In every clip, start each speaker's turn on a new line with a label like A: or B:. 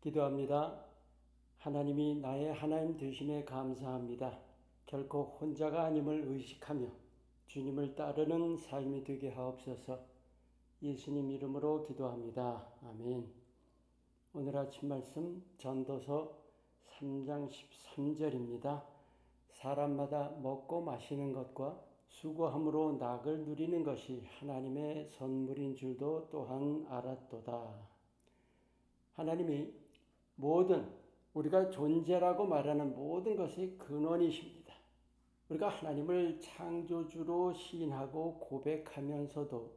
A: 기도합니다. 하나님이 나의 하나님 되심에 감사합니다. 결코 혼자가 아님을 의식하며 주님을 따르는 삶이 되게 하옵소서 예수님 이름으로 기도합니다. 아멘. 오늘 아침 말씀 전도서 3장 13절입니다. 사람마다 먹고 마시는 것과 수고함으로 낙을 누리는 것이 하나님의 선물인 줄도 또한 알았도다. 하나님이 모든 우리가 존재라고 말하는 모든 것의 근원이십니다. 우리가 하나님을 창조주로 시인하고 고백하면서도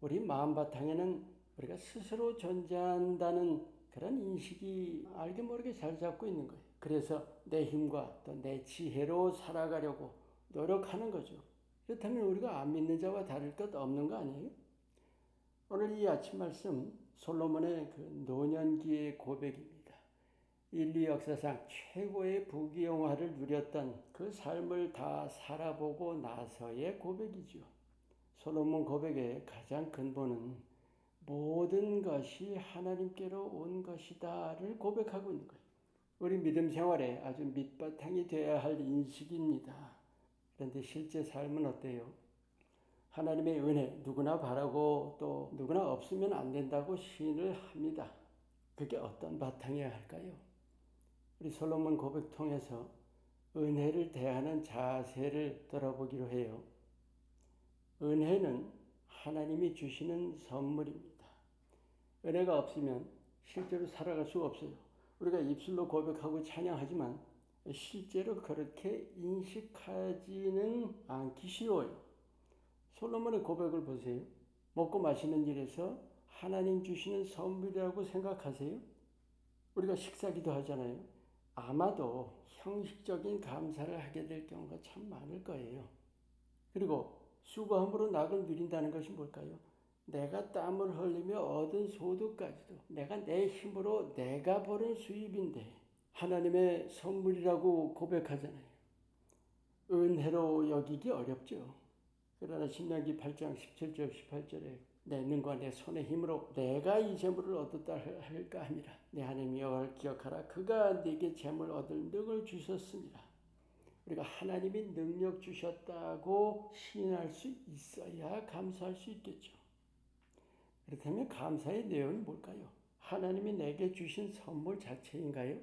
A: 우리 마음바탕에는 우리가 스스로 존재한다는 그런 인식이 알게 모르게 잘 잡고 있는 거예요. 그래서 내 힘과 또 내 지혜로 살아가려고 노력하는 거죠. 그렇다면 우리가 안 믿는 자와 다를 것 없는 거 아니에요? 오늘 이 아침 말씀 솔로몬의 그 노년기의 고백입니다. 인류 역사상 최고의 부귀영화를 누렸던 그 삶을 다 살아보고 나서의 고백이죠. 솔로몬 고백의 가장 근본은 모든 것이 하나님께로 온 것이다를 고백하고 있는 거예요. 우리 믿음 생활에 아주 밑바탕이 되어야 할 인식입니다. 그런데 실제 삶은 어때요? 하나님의 은혜 누구나 바라고 또 누구나 없으면 안 된다고 시인을 합니다. 그게 어떤 바탕이어야 할까요? 우리 솔로몬 고백 통해서 은혜를 대하는 자세를 들어보기로 해요. 은혜는 하나님이 주시는 선물입니다. 은혜가 없으면 실제로 살아갈 수가 없어요. 우리가 입술로 고백하고 찬양하지만 실제로 그렇게 인식하지는 않기 쉬워요. 솔로몬의 고백을 보세요. 먹고 마시는 일에서 하나님 주시는 선물이라고 생각하세요? 우리가 식사 기도 하잖아요. 아마도 형식적인 감사를 하게 될 경우가 참 많을 거예요. 그리고 수고함으로 낙을 누린다는 것이 뭘까요? 내가 땀을 흘리며 얻은 소득까지도 내가 내 힘으로 내가 버는 수입인데 하나님의 선물이라고 고백하잖아요. 은혜로 여기기 어렵죠. 그러나 신명기 8장 17절 18절에 내 눈과 내 손의 힘으로 내가 이 재물을 얻었다 할까 하니라 내 하나님 여호와를 기억하라 그가 네게 재물 얻을 능을 주셨습니다. 우리가 하나님이 능력 주셨다고 시인할 수 있어야 감사할 수 있겠죠. 그렇다면 감사의 내용은 뭘까요? 하나님이 내게 주신 선물 자체인가요?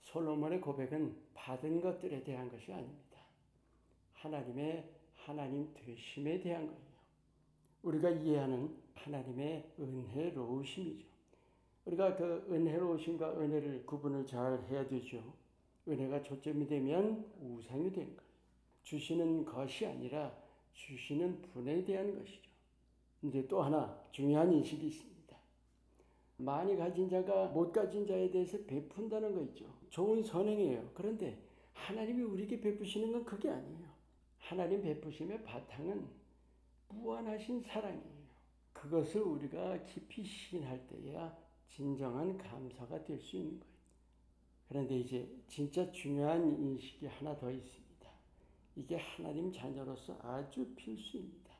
A: 솔로몬의 고백은 받은 것들에 대한 것이 아닙니다. 하나님의 하나님 되심에 대한 거예요. 우리가 이해하는 하나님의 은혜로우심이죠. 우리가 그 은혜로우심과 은혜를 구분을 잘 해야 되죠. 은혜가 초점이 되면 우상이 되는 거예요. 주시는 것이 아니라 주시는 분에 대한 것이죠. 이제 또 하나 중요한 인식이 있습니다. 많이 가진 자가 못 가진 자에 대해서 베푼다는 거 있죠. 좋은 선행이에요. 그런데 하나님이 우리에게 베푸시는 건 그게 아니에요. 하나님 베푸심의 바탕은 무한하신 사랑이에요. 그것을 우리가 깊이 시인할 때야 진정한 감사가 될 수 있는 거예요. 그런데 이제 진짜 중요한 인식이 하나 더 있습니다. 이게 하나님 자녀로서 아주 필수입니다.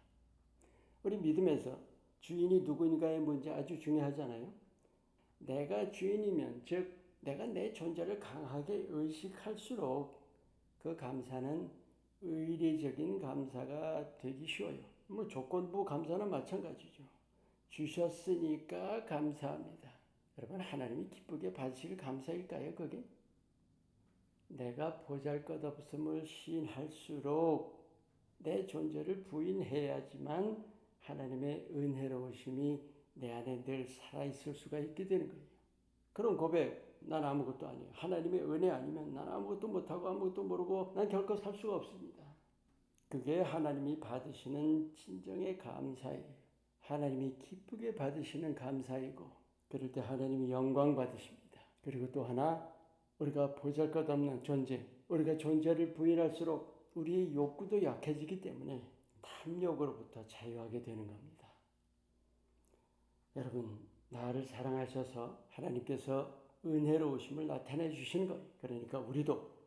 A: 우리 믿음에서 주인이 누구인가의 문제 아주 중요하잖아요. 내가 주인이면, 즉, 내가 내 존재를 강하게 의식할수록 그 감사는 의례적인 감사가 되기 쉬워요. 뭐 조건부 감사는 마찬가지죠. 주셨으니까 감사합니다. 여러분 하나님이 기쁘게 받으실 감사일까요? 그게? 내가 보잘것없음을 시인할수록 내 존재를 부인해야지만 하나님의 은혜로우심이 내 안에 늘 살아있을 수가 있게 되는 거예요. 그런 고백, 난 아무것도 아니에요. 하나님의 은혜 아니면 난 아무것도 못하고 아무것도 모르고 난 결코 살 수가 없습니다. 그게 하나님이 받으시는 진정의 감사예요. 하나님이 기쁘게 받으시는 감사이고, 그럴 때 하나님이 영광 받으십니다. 그리고 또 하나, 우리가 보잘 것 없는 존재, 우리가 존재를 부인할수록 우리의 욕구도 약해지기 때문에 탐욕으로부터 자유하게 되는 겁니다. 여러분, 나를 사랑하셔서 하나님께서 은혜로우심을 나타내 주신 거예요. 그러니까 우리도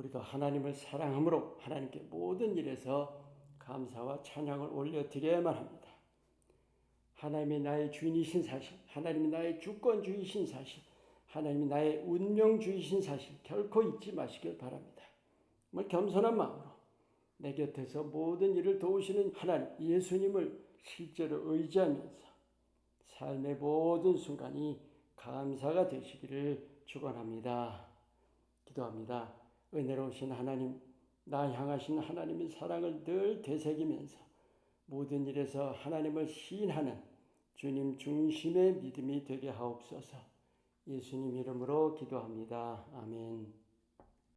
A: 우리도 하나님을 사랑함으로 하나님께 모든 일에서 감사와 찬양을 올려드려야만 합니다. 하나님이 나의 주인이신 사실, 하나님이 나의 주권주이신 사실, 하나님이 나의 운명주의신 사실 결코 잊지 마시길 바랍니다. 정말 겸손한 마음으로 내 곁에서 모든 일을 도우시는 하나님 예수님을 실제로 의지하면서 삶의 모든 순간이 감사가 되시기를 축원합니다. 기도합니다. 은혜로우신 하나님, 나 향하신 하나님의 사랑을 늘 되새기면서 모든 일에서 하나님을 시인하는 주님 중심의 믿음이 되게 하옵소서. 예수님 이름으로 기도합니다. 아멘.